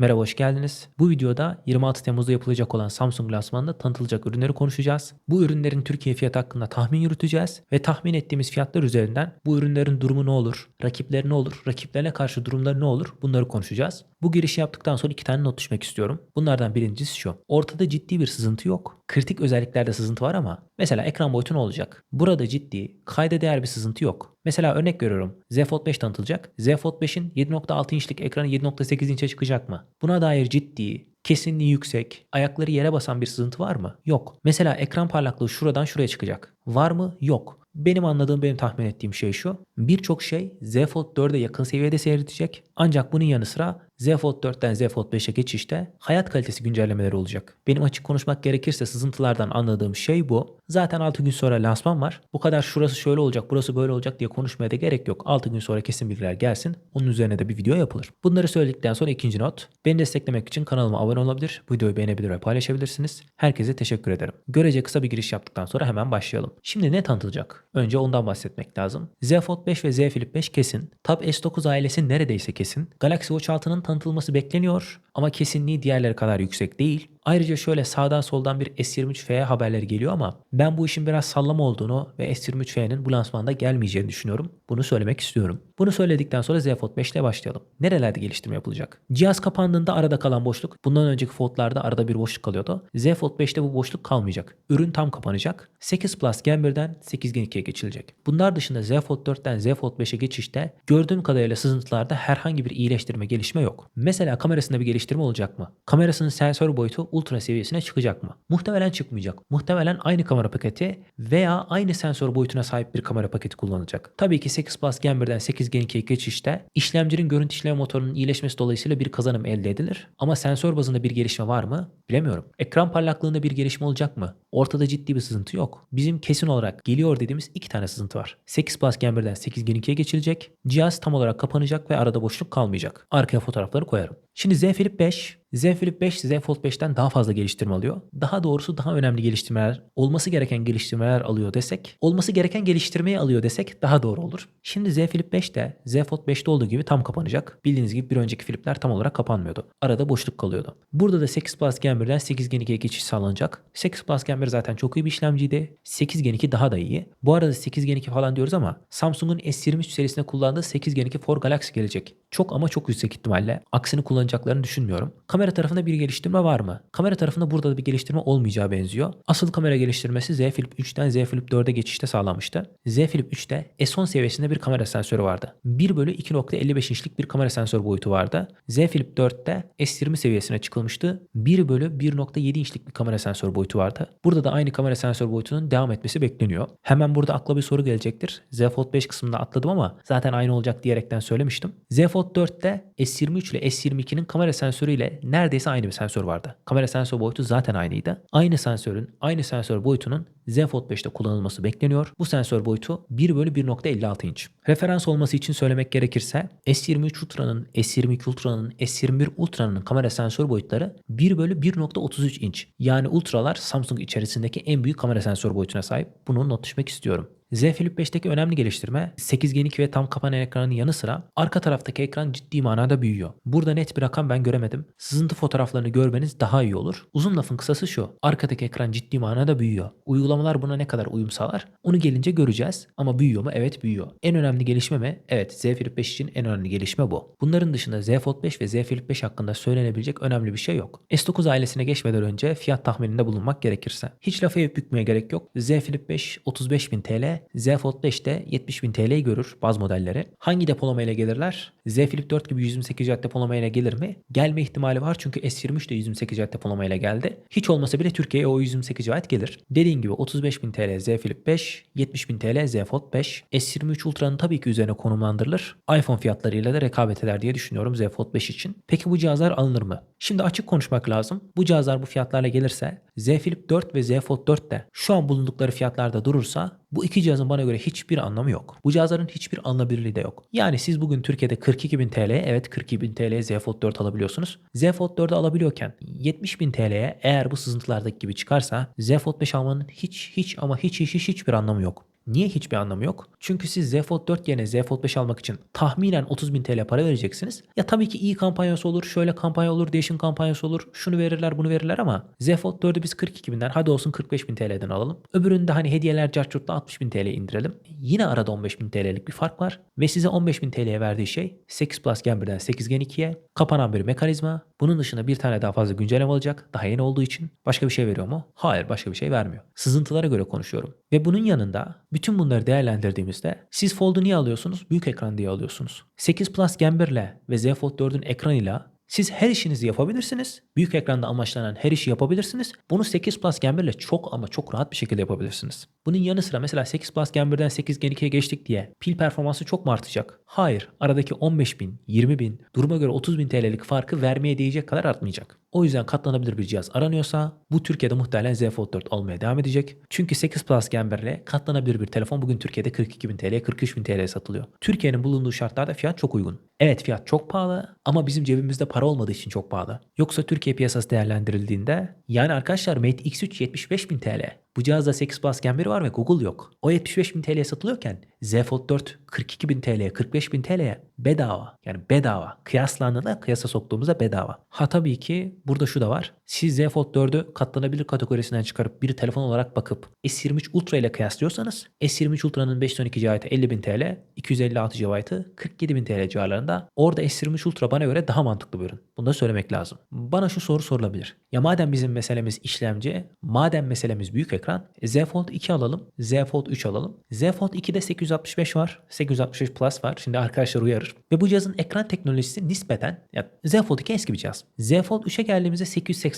Merhaba hoş geldiniz. Bu videoda 26 Temmuz'da yapılacak olan Samsung lansmanında tanıtılacak ürünleri konuşacağız. Bu ürünlerin Türkiye fiyatı hakkında tahmin yürüteceğiz ve tahmin ettiğimiz fiyatlar üzerinden bu ürünlerin durumu ne olur, rakipleri ne olur, rakiplerine karşı durumları ne olur bunları konuşacağız. Bu girişi yaptıktan sonra iki tane not düşmek istiyorum. Bunlardan birincisi şu. Ortada ciddi bir sızıntı yok. Kritik özelliklerde sızıntı var ama mesela ekran boyutu ne olacak? Burada ciddi, kayda değer bir sızıntı yok. Mesela örnek veriyorum. Z Fold 5 tanıtılacak. Z Fold 5'in 7.6 inçlik ekranı 7.8 inçe çıkacak mı? Buna dair ciddi, kesinliği yüksek, ayakları yere basan bir sızıntı var mı? Yok. Mesela ekran parlaklığı şuradan şuraya çıkacak. Var mı? Yok. Benim anladığım, benim tahmin ettiğim şey şu. Birçok şey Z Fold 4'e yakın seviyede seyredecek. Ancak bunun yanı sıra Z Fold 4'ten Z Fold 5'e geçişte hayat kalitesi güncellemeleri olacak. Benim açık konuşmak gerekirse sızıntılardan anladığım şey bu. Zaten 6 gün sonra lansman var. Bu kadar şurası şöyle olacak, burası böyle olacak diye konuşmaya da gerek yok. 6 gün sonra kesin bilgiler gelsin. Onun üzerine de bir video yapılır. Bunları söyledikten sonra ikinci not. Beni desteklemek için kanalıma abone olabilir, videoyu beğenebilir ve paylaşabilirsiniz. Herkese teşekkür ederim. Görece kısa bir giriş yaptıktan sonra hemen başlayalım. Şimdi ne tanıtılacak? Önce ondan bahsetmek lazım. Z Fold 5 ve Z Flip 5 kesin. Tab S9 ailesi neredeyse kesin. Galaxy Watch 6'nın tanıtılması bekleniyor ama kesinliği diğerleri kadar yüksek değil. Ayrıca şöyle sağdan soldan bir S23F haberleri geliyor ama ben bu işin biraz sallama olduğunu ve S23F'nin bu lansmanda gelmeyeceğini düşünüyorum. Bunu söylemek istiyorum. Bunu söyledikten sonra Z Fold 5 ile başlayalım. Nerelerde geliştirme yapılacak? Cihaz kapandığında arada kalan boşluk, bundan önceki Fold'larda arada bir boşluk kalıyordu. Z Fold 5'te bu boşluk kalmayacak. Ürün tam kapanacak. 8 Plus Gen 1'den 8 Gen 2'ye geçilecek. Bunlar dışında Z Fold 4'ten Z Fold 5'e geçişte gördüğüm kadarıyla sızıntılarda herhangi bir iyileştirme gelişme yok. Mesela kamerasında bir geliştirme olacak mı? Kamerasının sensör boyutu ultra seviyesine çıkacak mı? Muhtemelen çıkmayacak. Muhtemelen aynı kamera paketi veya aynı sensör boyutuna sahip bir kamera paketi kullanılacak. Tabii ki 8 Plus Gen 1'den 8 Gen 2'ye geçişte işlemcinin görüntü işleme motorunun iyileşmesi dolayısıyla bir kazanım elde edilir. Ama sensör bazında bir gelişme var mı? Bilemiyorum. Ekran parlaklığında bir gelişme olacak mı? Ortada ciddi bir sızıntı yok. Bizim kesin olarak geliyor dediğimiz iki tane sızıntı var. 8 Plus Gen 1'den 8 Gen 2'ye geçilecek. Cihaz tam olarak kapanacak ve arada boşluk kalmayacak. Arkaya fotoğrafları koyarım. Şimdi Z Flip 5 Z Flip 5 Z Fold 5'ten daha fazla geliştirme alıyor. Daha doğrusu daha önemli geliştirmeler, olması gereken geliştirmeler alıyor desek, olması gereken geliştirmeyi alıyor desek daha doğru olur. Şimdi Z Flip 5 de Z Fold 5'te olduğu gibi tam kapanacak. Bildiğiniz gibi bir önceki Flip'ler tam olarak kapanmıyordu. Arada boşluk kalıyordu. Burada da 8 Plus Gen 1'den 8 Gen 2'ye geçiş sağlanacak. 8 Plus Gen 1 zaten çok iyi bir işlemciydi. 8 Gen 2 daha da iyi. Bu arada 8 Gen 2 falan diyoruz ama Samsung'un S23 serisinde kullandığı 8 Gen 2 for Galaxy gelecek. Çok ama çok yüksek ihtimalle. Aksini kullanacaklarını düşünmüyorum. Kamera tarafında bir geliştirme var mı? Kamera tarafında burada da bir geliştirme olmayacağı benziyor. Asıl kamera geliştirmesi Z Flip 3'ten Z Flip 4'e geçişte sağlanmıştı. Z Flip 3'te S10 seviyesinde bir kamera sensörü vardı. 1 bölü 2.55 inçlik bir kamera sensör boyutu vardı. Z Flip 4'te S20 seviyesine çıkılmıştı. 1 bölü 1.7 inçlik bir kamera sensör boyutu vardı. Burada da aynı kamera sensör boyutunun devam etmesi bekleniyor. Hemen burada akla bir soru gelecektir. Z Fold 5 kısmında atladım ama zaten aynı olacak diyerekten söylemiştim. Z Fold 4'te S23 ile S22'nin kamera sensörüyle neredeyse aynı bir sensör vardı. Kamera sensör boyutu zaten aynıydı. Aynı sensörün, aynı sensör boyutunun Z Fold 5'te kullanılması bekleniyor. Bu sensör boyutu 1 bölü 1.56 inç. Referans olması için söylemek gerekirse S23 Ultra'nın, S22 Ultra'nın, S21 Ultra'nın kamera sensör boyutları 1 bölü 1.33 inç. Yani Ultra'lar Samsung içerisindeki en büyük kamera sensör boyutuna sahip. Bunu not düşmek istiyorum. Z Flip 5'teki önemli geliştirme 8 Gen 2 ve tam kapanan ekranın yanı sıra arka taraftaki ekran ciddi manada büyüyor. Burada net bir rakam ben göremedim. Sızıntı fotoğraflarını görmeniz daha iyi olur. Uzun lafın kısası şu. Arkadaki ekran ciddi manada büyüyor. Uygulamalar buna ne kadar uyum sağlar? Onu gelince göreceğiz. Ama büyüyor mu? Evet büyüyor. En önemli gelişme mi? Evet Z Flip 5 için en önemli gelişme bu. Bunların dışında Z Fold 5 ve Z Flip 5 hakkında söylenebilecek önemli bir şey yok. S9 ailesine geçmeden önce fiyat tahmininde bulunmak gerekirse. Hiç lafı bükmeye gerek yok. Z Flip 5 35.000 TL, Z Fold 5'te 70.000 TL'yi görür baz modelleri. Hangi depolama ile gelirler? Z Flip 4 gibi 128 GB depolama ile gelir mi? Gelme ihtimali var çünkü S23 de 128 GB depolama ile geldi. Hiç olmasa bile Türkiye'ye o 128 GB gelir. Dediğim gibi 35.000 TL Z Flip 5, 70.000 TL Z Fold 5. S23 Ultra'nın tabii ki üzerine konumlandırılır. iPhone fiyatlarıyla da rekabet eder diye düşünüyorum Z Fold 5 için. Peki bu cihazlar alınır mı? Şimdi açık konuşmak lazım. Bu cihazlar bu fiyatlarla gelirse Z Flip 4 ve Z Fold 4 de şu an bulundukları fiyatlarda durursa bu iki cihazın bana göre hiçbir anlamı yok. Bu cihazların hiçbir alınabilirliği de yok. Yani siz bugün Türkiye'de 42.000 TL evet 42.000 TL Z Fold 4 alabiliyorsunuz. Z Fold 4'ü alabiliyorken 70.000 TL'ye eğer bu sızıntılardaki gibi çıkarsa Z Fold 5 almanın hiç hiç ama hiç hiç hiç hiçbir anlamı yok. Niye hiçbir anlamı yok? Çünkü siz Z Fold 4 yerine Z Fold 5 almak için tahminen 30.000 TL para vereceksiniz. Ya tabii ki iyi kampanyası olur, şöyle kampanya olur, değişim kampanyası olur, şunu verirler, bunu verirler ama Z Fold 4'ü biz 42.000'den hadi olsun 45.000 TL'den alalım. Öbüründe de hani hediyeler carçurtla 60.000 TL indirelim. Yine arada 15.000 TL'lik bir fark var ve size 15.000 TL'ye verdiği şey 8 Plus Gen 1'den 8 Gen 2'ye kapanan bir mekanizma. Bunun dışında bir tane daha fazla güncelleme olacak. Daha yeni olduğu için başka bir şey veriyor mu? Hayır başka bir şey vermiyor. Sızıntılara göre konuşuyorum. Ve bunun yanında bütün bunları değerlendirdiğimizde siz Fold'u niye alıyorsunuz? Büyük ekran diye alıyorsunuz. 8 Plus Gen 1 ile ve Z Fold 4'ün ekranıyla siz her işinizi yapabilirsiniz. Büyük ekranda amaçlanan her işi yapabilirsiniz. Bunu 8 Plus Gen 1 ile çok ama çok rahat bir şekilde yapabilirsiniz. Bunun yanı sıra mesela 8 Plus Gen 1'den 8 Gen 2'ye geçtik diye pil performansı çok mu artacak? Hayır. Aradaki 15 bin, 20 bin, duruma göre 30 bin TL'lik farkı vermeye değecek kadar artmayacak. O yüzden katlanabilir bir cihaz aranıyorsa bu Türkiye'de muhtemelen Z Fold 4 olmaya devam edecek. Çünkü 8 Plus Gen 1 ile katlanabilir bir telefon bugün Türkiye'de 42 bin TL, 43 bin TL'ye satılıyor. Türkiye'nin bulunduğu şartlarda fiyat çok uygun. Evet fiyat çok pahalı ama bizim cebimizde para olmadığı için çok pahalı. Yoksa Türkiye piyasası değerlendirildiğinde yani arkadaşlar Mate X3 75 bin TL. Bu cihazda 8 Plus Gen 1 var ve Google yok. O 75 bin TL'ye satılıyorken Z Fold 4 42 bin TL'ye 45 bin TL'ye bedava. Yani bedava. Kıyaslandığında kıyasa soktuğumuzda bedava. Ha tabii ki burada şu da var. Siz Z Fold 4'ü katlanabilir kategorisinden çıkarıp bir telefon olarak bakıp S23 Ultra ile kıyaslıyorsanız S23 Ultra'nın 512 GB'ı 50 bin TL, 256 GB'ı 47 bin TL civarlarında. Orada S23 Ultra bana göre daha mantıklı bir ürün. Bunu da söylemek lazım. Bana şu soru sorulabilir. Ya madem bizim meselemiz işlemci, madem meselemiz büyük ekran, Z Fold 2 alalım, Z Fold 3 alalım. Z Fold 2'de 865 var, 865 Plus var. Şimdi arkadaşlar uyarır. Ve bu cihazın ekran teknolojisi nispeten, ya Z Fold 2 eski bir cihaz. Z Fold 3'e geldiğimizde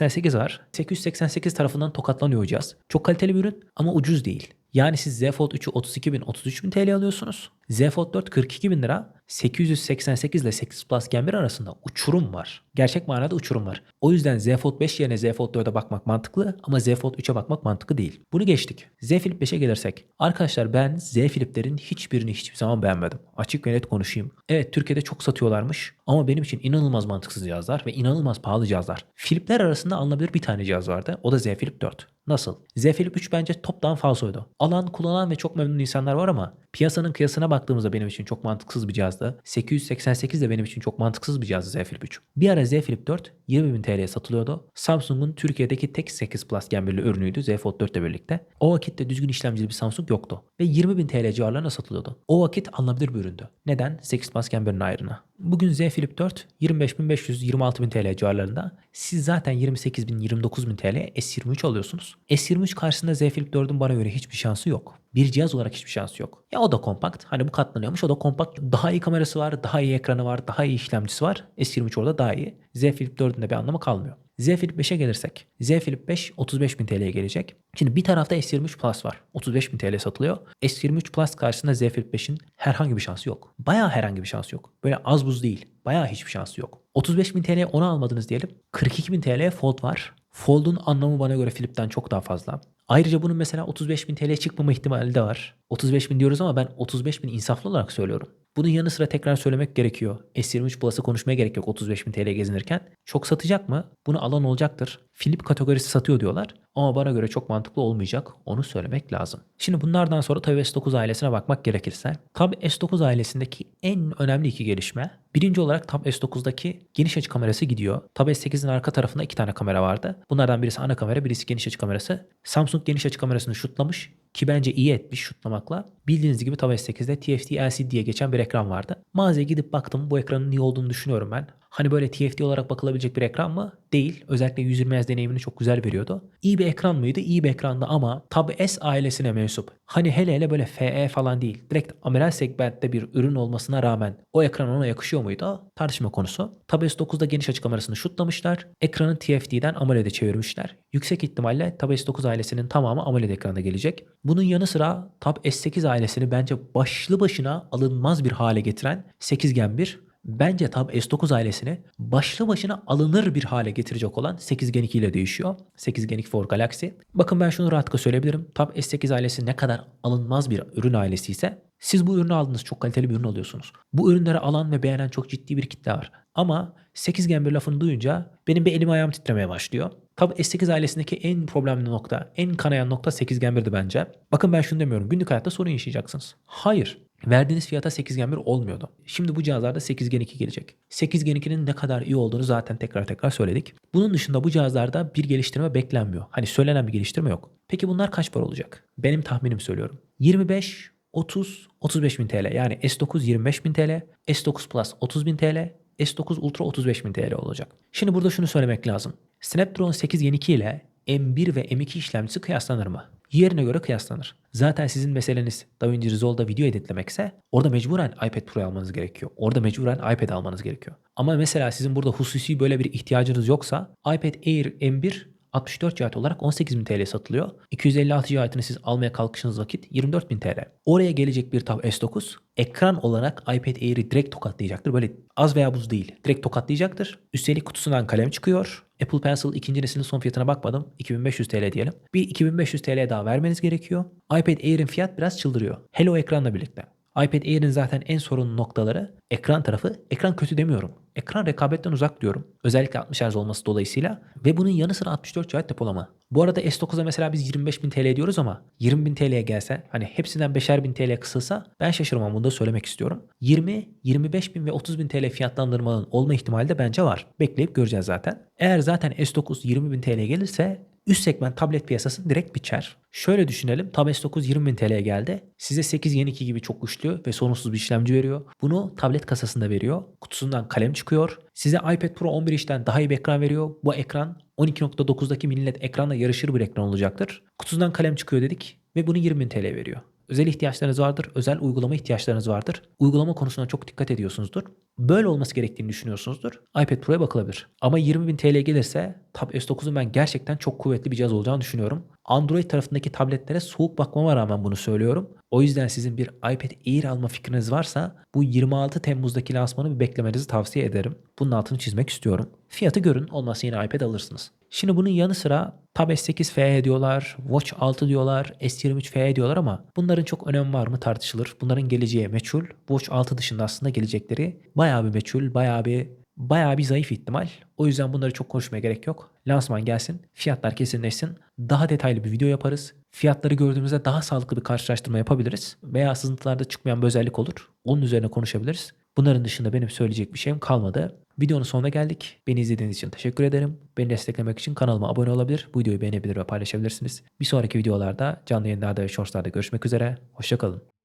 888 var. 888 tarafından tokatlanıyor cihaz. Çok kaliteli bir ürün ama ucuz değil. Yani siz Z Fold 3'ü 32 bin, 33 bin TL alıyorsunuz. Z Fold 4 42 bin lira. 888 ile 8 Plus Gen 1 arasında uçurum var. Gerçek manada uçurum var. O yüzden Z Fold 5 yerine Z Fold 4'e bakmak mantıklı ama Z Fold 3'e bakmak mantıklı değil. Bunu geçtik. Z Flip 5'e gelirsek. Arkadaşlar ben Z Flip'lerin hiçbirini hiçbir zaman beğenmedim. Açık ve net konuşayım. Evet Türkiye'de çok satıyorlarmış ama benim için inanılmaz mantıksız cihazlar ve inanılmaz pahalı cihazlar. Flip'ler arasında alınabilir bir tane cihaz vardı. O da Z Flip 4. Nasıl? Z Flip 3 bence toptan falsoydu. Alan, kullanan ve çok memnun insanlar var ama piyasanın kıyasına baktığımızda benim için çok mantıksız bir cihazdı. 888 de benim için çok mantıksız bir cihazdı Z Flip 3. Bir ara Z Flip 4 20.000 TL'ye satılıyordu. Samsung'un Türkiye'deki tek 8 Plus Gen 1'li ürünüydü Z Fold 4 ile birlikte. O vakitte düzgün işlemcili bir Samsung yoktu. Ve 20.000 TL civarlarına satılıyordu. O vakit alınabilir bir üründü. Neden? 8 Plus 1'in ayrına. Bugün Z Flip 4 25.500-26.000 TL civarlarında. Siz zaten 28.000 29.000 TL S23 alıyorsunuz. S23 karşısında Z Flip 4'ün bana göre hiçbir şansı yok. Bir cihaz olarak hiçbir şansı yok. Ya o da kompakt. Hani bu katlanıyormuş. O da kompakt. Daha iyi kamerası var, daha iyi ekranı var, daha iyi işlemcisi var. S23 orada daha iyi. Z Flip 4'ün de bir anlamı kalmıyor. Z Flip 5'e gelirsek. Z Flip 5 35.000 TL'ye gelecek. Şimdi bir tarafta S23 Plus var. 35.000 TL satılıyor. S23 Plus karşısında Z Flip 5'in herhangi bir şansı yok. Bayağı herhangi bir şansı yok. Böyle az buz değil. Bayağı hiçbir şansı yok. 35.000 TL'ye onu almadınız diyelim. 42.000 TL'ye Fold var. Fold'un anlamı bana göre Flip'ten çok daha fazla. Ayrıca bunun mesela 35.000 TL'ye çıkmama ihtimali de var. 35.000 diyoruz ama ben 35.000 insaflı olarak söylüyorum. Bunun yanı sıra tekrar söylemek gerekiyor. S23 Plus'ı konuşmaya gerek yok 35.000 TL gezinirken. Çok satacak mı? Bunu alan olacaktır. Flip kategorisi satıyor diyorlar. Ama bana göre çok mantıklı olmayacak. Onu söylemek lazım. Şimdi bunlardan sonra tabii S9 ailesine bakmak gerekirse. Tabii S9 ailesindeki en önemli iki gelişme. Birinci olarak Tab S9'daki geniş açı kamerası gidiyor. Tab S8'in arka tarafında iki tane kamera vardı. Bunlardan birisi ana kamera, birisi geniş açı kamerası. Samsung geniş açı kamerasını şutlamış ki bence iyi etmiş şutlamakla. Bildiğiniz gibi Tab S8'de TFT LCD diye geçen bir ekran vardı. Mağazaya gidip baktım bu ekranın iyi olduğunu düşünüyorum ben. Hani böyle TFT olarak bakılabilecek bir ekran mı? Değil. Özellikle 120 Hz deneyimini çok güzel veriyordu. İyi bir ekran mıydı? İyi bir ekrandı ama Tab S ailesine mensup. Hani hele hele böyle FE falan değil. Direkt amiral segmentte bir ürün olmasına rağmen o ekran ona yakışıyor muydu? Tartışma konusu. Tab S9'da geniş açı kamerasını şutlamışlar. Ekranı TFT'den AMOLED'e çevirmişler. Yüksek ihtimalle Tab S9 ailesinin tamamı AMOLED ekranda gelecek. Bunun yanı sıra Tab S8 ailesini bence başlı başına alınmaz bir hale getiren 8 Gen 1 bence Tab S9 ailesini başlı başına alınır bir hale getirecek olan 8 Gen 2 ile değişiyor. 8 Gen 2 for Galaxy. Bakın ben şunu rahatlıkla söyleyebilirim. Tab S8 ailesi ne kadar alınmaz bir ürün ailesi ise siz bu ürünü aldınız çok kaliteli bir ürün alıyorsunuz. Bu ürünleri alan ve beğenen çok ciddi bir kitle var. Ama 8 Gen bir lafını duyunca benim bir elim ayağım titremeye başlıyor. Tabi S8 ailesindeki en problemli nokta, en kanayan nokta 8 Gen 1'di bence. Bakın ben şunu demiyorum. Günlük hayatta sorun yaşayacaksınız. Hayır. Verdiğiniz fiyata 8 Gen 1 olmuyordu. Şimdi bu cihazlarda 8 Gen 2 gelecek. 8 Gen 2'nin ne kadar iyi olduğunu zaten tekrar tekrar söyledik. Bunun dışında bu cihazlarda bir geliştirme beklenmiyor. Hani söylenen bir geliştirme yok. Peki bunlar kaç para olacak? Benim tahminim söylüyorum. 25, 30, 35 bin TL. Yani S9 25 bin TL, S9 Plus 30 bin TL, S9 Ultra 35 bin TL olacak. Şimdi burada şunu söylemek lazım. Snapdragon 8 Gen 2 ile M1 ve M2 işlemcisi kıyaslanır mı? Yerine göre kıyaslanır. Zaten sizin meseleniz DaVinci Resolve'da video editlemekse orada mecburen iPad Pro almanız gerekiyor. Orada mecburen iPad almanız gerekiyor. Ama mesela sizin burada hususi böyle bir ihtiyacınız yoksa iPad Air M1 64 GB olarak 18.000 TL satılıyor. 256 GB'ını siz almaya kalkışınız vakit 24.000 TL. Oraya gelecek bir tab S9 ekran olarak iPad Air'i direkt tokatlayacaktır. Böyle az veya buz değil. Direkt tokatlayacaktır. Üstelik kutusundan kalem çıkıyor. Apple Pencil ikinci neslin son fiyatına bakmadım. 2500 TL diyelim. Bir 2500 TL daha vermeniz gerekiyor. iPad Air'in fiyat biraz çıldırıyor. Hello ekranla birlikte. iPad Air'in zaten en sorunlu noktaları ekran tarafı. Ekran kötü demiyorum. Ekran rekabetten uzak diyorum. Özellikle 60 Hz olması dolayısıyla. Ve bunun yanı sıra 64 GB depolama. Bu arada S9'a mesela biz 25.000 TL diyoruz ama 20.000 TL'ye gelse hani hepsinden 5'er bin TL kısılsa ben şaşırmam bunu da söylemek istiyorum. 20, 25.000 ve 30.000 TL fiyatlandırmanın olma ihtimali de bence var. Bekleyip göreceğiz zaten. Eğer zaten S9 20.000 TL gelirse üst segment tablet piyasası direkt biçer. Şöyle düşünelim. Tab S9 20.000 TL'ye geldi. Size 8 Gen 2 gibi çok güçlü ve sorunsuz bir işlemci veriyor. Bunu tablet kasasında veriyor. Kutusundan kalem çıkıyor. Size iPad Pro 11 işten daha iyi bir ekran veriyor. Bu ekran 12.9'daki mini LED ekranla yarışır bir ekran olacaktır. Kutusundan kalem çıkıyor dedik ve bunu 20.000 TL veriyor. Özel ihtiyaçlarınız vardır, özel uygulama ihtiyaçlarınız vardır. Uygulama konusuna çok dikkat ediyorsunuzdur. Böyle olması gerektiğini düşünüyorsunuzdur. iPad Pro'ya bakılabilir. Ama 20.000 TL gelirse Tab S9'un ben gerçekten çok kuvvetli bir cihaz olacağını düşünüyorum. Android tarafındaki tabletlere soğuk bakmama rağmen bunu söylüyorum. O yüzden sizin bir iPad Air alma fikriniz varsa bu 26 Temmuz'daki lansmanı bir beklemenizi tavsiye ederim. Bunun altını çizmek istiyorum. Fiyatı görün olmazsa yine iPad alırsınız. Şimdi bunun yanı sıra Tab S8 FE diyorlar, Watch 6 diyorlar, S23 FE diyorlar ama bunların çok önemi var mı tartışılır. Bunların geleceği meçhul. Watch 6 dışında aslında gelecekleri bayağı bir meçhul, bayağı bir bayağı bir zayıf ihtimal. O yüzden bunları çok konuşmaya gerek yok. Lansman gelsin, fiyatlar kesinleşsin. Daha detaylı bir video yaparız. Fiyatları gördüğümüzde daha sağlıklı bir karşılaştırma yapabiliriz. Veya sızıntılarda çıkmayan bir özellik olur. Onun üzerine konuşabiliriz. Bunların dışında benim söyleyecek bir şeyim kalmadı. Videonun sonuna geldik. Beni izlediğiniz için teşekkür ederim. Beni desteklemek için kanalıma abone olabilir, bu videoyu beğenebilir ve paylaşabilirsiniz. Bir sonraki videolarda canlı yayınlarda ve shortslarda görüşmek üzere. Hoşçakalın.